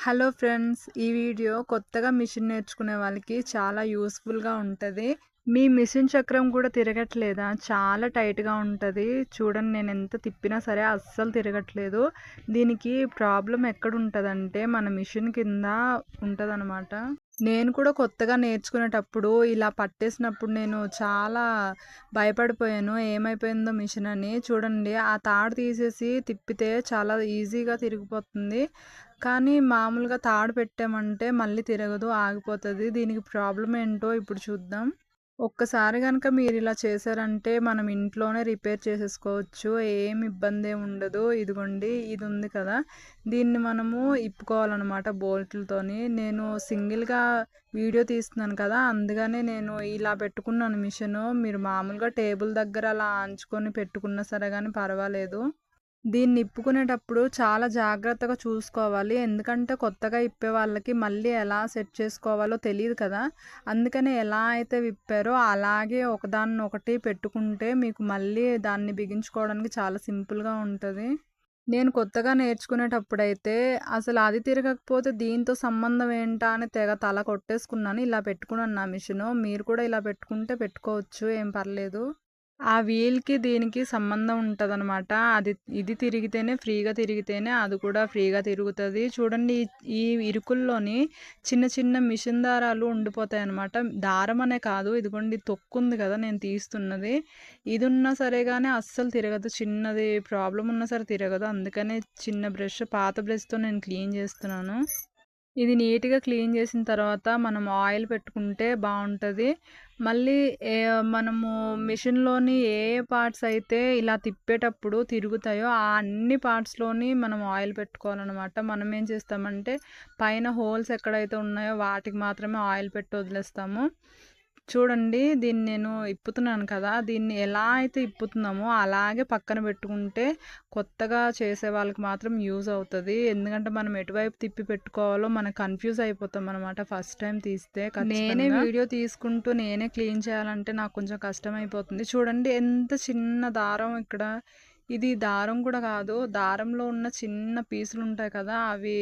Hello friends ఈ video కొత్తగా machine నేర్చుకునే వాళ్ళకి చాలా యూస్ఫుల్గా ఉంటుంది. మీ మిషన్ చక్రం కూడా తిరగట్లేదా? చాలా టైట్గా ఉంటుంది. చూడండి నేను ఎంత తిప్పినా సరే అస్సలు తిరగట్లేదు. దీనికి ప్రాబ్లం ఎక్కడ ఉంటుందంటే మన మిషన్ కింద ఉంటుందన్నమాట. నేను కూడా కొత్తగా నేర్చుకునేటప్పుడు ఇలా పట్టేసినప్పుడు నేను చాలా భయపడిపోయాను. ఏమైపోయిందో మిషన్ అని. చూడండి ఆ తాడు తీసేసి తిప్పితే చాలా ఈజీగా తిరిగిపోతుంది. కానీ మామూలుగా తాడు పెట్టామంటే మళ్ళీ తిరగదు ఆగిపోతుంది. దీనికి ప్రాబ్లం ఏంటో ఇప్పుడు చూద్దాం. ఒక్కసారి కనుక మీరు ఇలా చేశారంటే మనం ఇంట్లోనే రిపేర్ చేసేసుకోవచ్చు. ఏం ఇబ్బంది ఉండదు. ఇదిగోండి ఇది ఉంది కదా. దీన్ని మనము ఇప్పుకోవాలన్నమాట బోల్ట్లతోని. నేను సింగిల్గా వీడియో తీస్తున్నాను కదా. అందుకనే నేను ఇలా పెట్టుకున్నాను మిషను. మీరు మామూలుగా టేబుల్ దగ్గర అలా ఆంచుకొని పెట్టుకున్నా సరే కానీ పర్వాలేదు. దీన్ని ఇప్పుకునేటప్పుడు చాలా జాగ్రత్తగా చూసుకోవాలి. ఎందుకంటే కొత్తగా ఇప్పే వాళ్ళకి మళ్ళీ ఎలా సెట్ చేసుకోవాలో తెలియదు కదా. అందుకని ఎలా అయితే విప్పారో అలాగే ఒకదాన్ని ఒకటి పెట్టుకుంటే మీకు మళ్ళీ దాన్ని బిగించుకోవడానికి చాలా సింపుల్గా ఉంటుంది. నేను కొత్తగా నేర్చుకునేటప్పుడైతే అసలు అది తిరగకపోతే దీంతో సంబంధం ఏంటా అని తెగ తల కొట్టేసుకున్నాను. ఇలా పెట్టుకున్నాను నా మిషను. మీరు కూడా ఇలా పెట్టుకుంటే పెట్టుకోవచ్చు. ఏం పర్లేదు. ఆ వీల్‌కి దీనికి సంబంధం ఉంటుంది అనమాట అది ఇది తిరిగితేనే ఫ్రీగా తిరిగితేనే అది కూడా ఫ్రీగా తిరుగుతుంది చూడండి ఈ ఇరుకుల్లోని చిన్న చిన్న మిషన్ దారాలు ఉండిపోతాయి అనమాట దారం అనే కాదు ఇదిగోండి తొక్కుంది కదా నేను తీస్తున్నది. ఇది ఉన్నా సరే కానీ అస్సలు తిరగదు. చిన్నది ప్రాబ్లం ఉన్నా సరే తిరగదు. అందుకనే చిన్న బ్రష్ పాత బ్రష్‌తో నేను క్లీన్ చేస్తున్నాను. ఇది నీట్‌గా క్లీన్ చేసిన తర్వాత మనం ఆయిల్ పెట్టుకుంటే బాగుంటుంది మళ్ళీ ఏ మనము మిషన్‌లోని ఏ పార్ట్స్ అయితే ఇలా తిప్పేటప్పుడు తిరుగుతాయో ఆ అన్ని పార్ట్స్‌లోని మనం ఆయిల్ పెట్టుకోవాలన్నమాట మనం ఏం చేస్తామంటే పైన హోల్స్ ఎక్కడైతే ఉన్నాయో వాటికి మాత్రమే ఆయిల్ పెట్టి వదిలేస్తాము. చూడండి దీన్ని నేను ఇప్పుతున్నాను కదా దీన్ని ఎలా అయితే ఇప్పుతున్నామో అలాగే పక్కన పెట్టుకుంటే కొత్తగా చేసే వాళ్ళకి మాత్రం యూజ్ అవుతుంది. ఎందుకంటే మనం ఎటువైపు తిప్పి పెట్టుకోవాలో మనం కన్ఫ్యూజ్ అయిపోతాం అనమాట ఫస్ట్ టైం తీస్తే నేనే వీడియో తీసుకుంటూ నేనే క్లీన్ చేయాలంటే నాకు కొంచెం కష్టం అయిపోతుంది చూడండి ఎంత చిన్న దారం ఇక్కడ ఇది దారం కూడా కాదు. దారంలో ఉన్న చిన్న పీసులు ఉంటాయి కదా అవి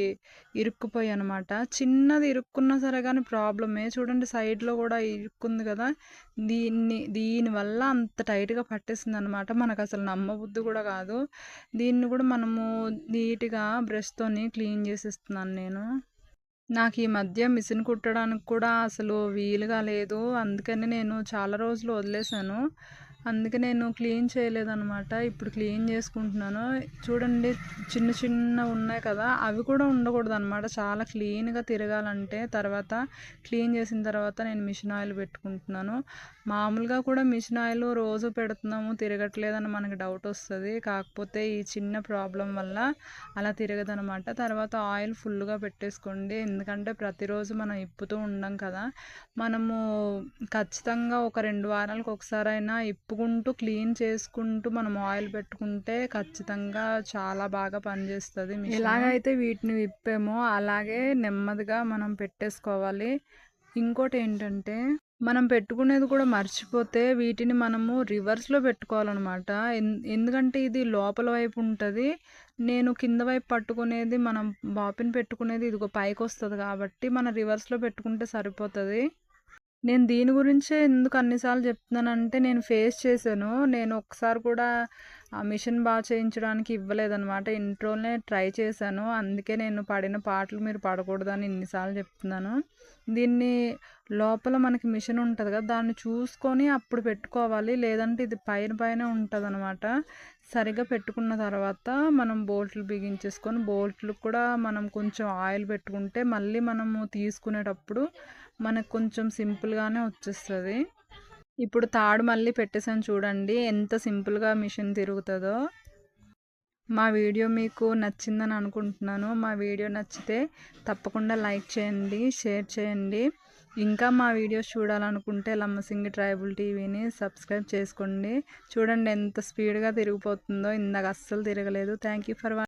ఇరుక్కుపోయాయి అనమాట చిన్నది ఇరుక్కున్నా సరే కానీ ప్రాబ్లమే చూడండి సైడ్లో కూడా ఇరుక్కుంది కదా దీన్ని దీనివల్ల అంత టైట్గా పట్టేసింది అనమాట మనకు అసలు నమ్మబుద్ధి కూడా కాదు. దీన్ని కూడా మనము నీట్గా బ్రష్తోని క్లీన్ చేసేస్తున్నాను నేను. నాకు ఈ మధ్య మిషన్ కుట్టడానికి కూడా అసలు వీలుగా లేదు. అందుకని నేను చాలా రోజులు వదిలేశాను. అందుకే నేను క్లీన్ చేయలేదనమాట ఇప్పుడు క్లీన్ చేసుకుంటున్నాను. చూడండి చిన్న చిన్న ఉన్నాయి కదా అవి కూడా ఉండకూడదు అనమాట చాలా క్లీన్గా తిరగాలంటే తర్వాత క్లీన్ చేసిన తర్వాత నేను మిషన్ ఆయిల్ పెట్టుకుంటున్నాను. మామూలుగా కూడా మిషన్ ఆయిల్ రోజు పెడుతున్నాము తిరగట్లేదని మనకి డౌట్ వస్తుంది. కాకపోతే ఈ చిన్న ప్రాబ్లం వల్ల అలా తిరగదనమాట తర్వాత ఆయిల్ ఫుల్గా పెట్టేసుకోండి. ఎందుకంటే ప్రతిరోజు మనం ఇప్పుతూ ఉండం కదా. మనము ఖచ్చితంగా ఒక రెండు వారాలకు ఒకసారైనా ఇప్పుకుంటూ క్లీన్ చేసుకుంటూ మనం ఆయిల్ పెట్టుకుంటే ఖచ్చితంగా చాలా బాగా పనిచేస్తుంది ఎలాగైతే వీటిని విప్పామో అలాగే నెమ్మదిగా మనం పెట్టేసుకోవాలి. ఇంకోటి ఏంటంటే మనం పెట్టుకునేది కూడా మర్చిపోతే వీటిని మనము రివర్స్లో పెట్టుకోవాలన్నమాట. ఎందుకంటే ఇది లోపల వైపు ఉంటుంది. నేను కింద వైపు పట్టుకునేది మనం బాపిన్ పెట్టుకునేది ఇదిగో పైకి వస్తుంది కాబట్టి మనం రివర్స్లో పెట్టుకుంటే సరిపోతుంది. నేను దీని గురించే ఎందుకు అన్నిసార్లు చెప్తున్నానంటే నేను ఫేస్ చేశాను. నేను ఒకసారి కూడా ఆ మిషన్ బాగా చేయించడానికి ఇవ్వలేదన్నమాట. ఇంట్లోనే ట్రై చేశాను. అందుకే నేను పాడిన పాటలు మీరు పడకూడదని ఇన్నిసార్లు చెప్తున్నాను. దీన్ని లోపల మనకి మిషన్ ఉంటుంది కదా దాన్ని చూసుకొని అప్పుడు పెట్టుకోవాలి. లేదంటే ఇది పైన పైన ఉంటుంది అనమాట సరిగ్గా పెట్టుకున్న తర్వాత మనం బోల్ట్లు బిగించేసుకొని బోల్ట్లు కూడా మనం కొంచెం ఆయిల్ పెట్టుకుంటే మళ్ళీ మనము తీసుకునేటప్పుడు మనకు కొంచెం సింపుల్గానే వచ్చేస్తుంది. ఇప్పుడు తాడు మళ్ళీ పెట్టేసాను చూడండి. ఎంత సింపుల్గా మిషన్ తిరుగుతుందో. మా వీడియో మీకు నచ్చిందని అనుకుంటున్నాను. మా వీడియో నచ్చితే తప్పకుండా లైక్ చేయండి షేర్ చేయండి. ఇంకా మా వీడియోస్ చూడాలనుకుంటే లమ్మసింగి ట్రైబుల్ టీవీని సబ్స్క్రైబ్ చేసుకోండి. చూడండి ఎంత స్పీడ్గా తిరిగిపోతుందో. ఇందాక అస్సలు తిరగలేదు. Thank for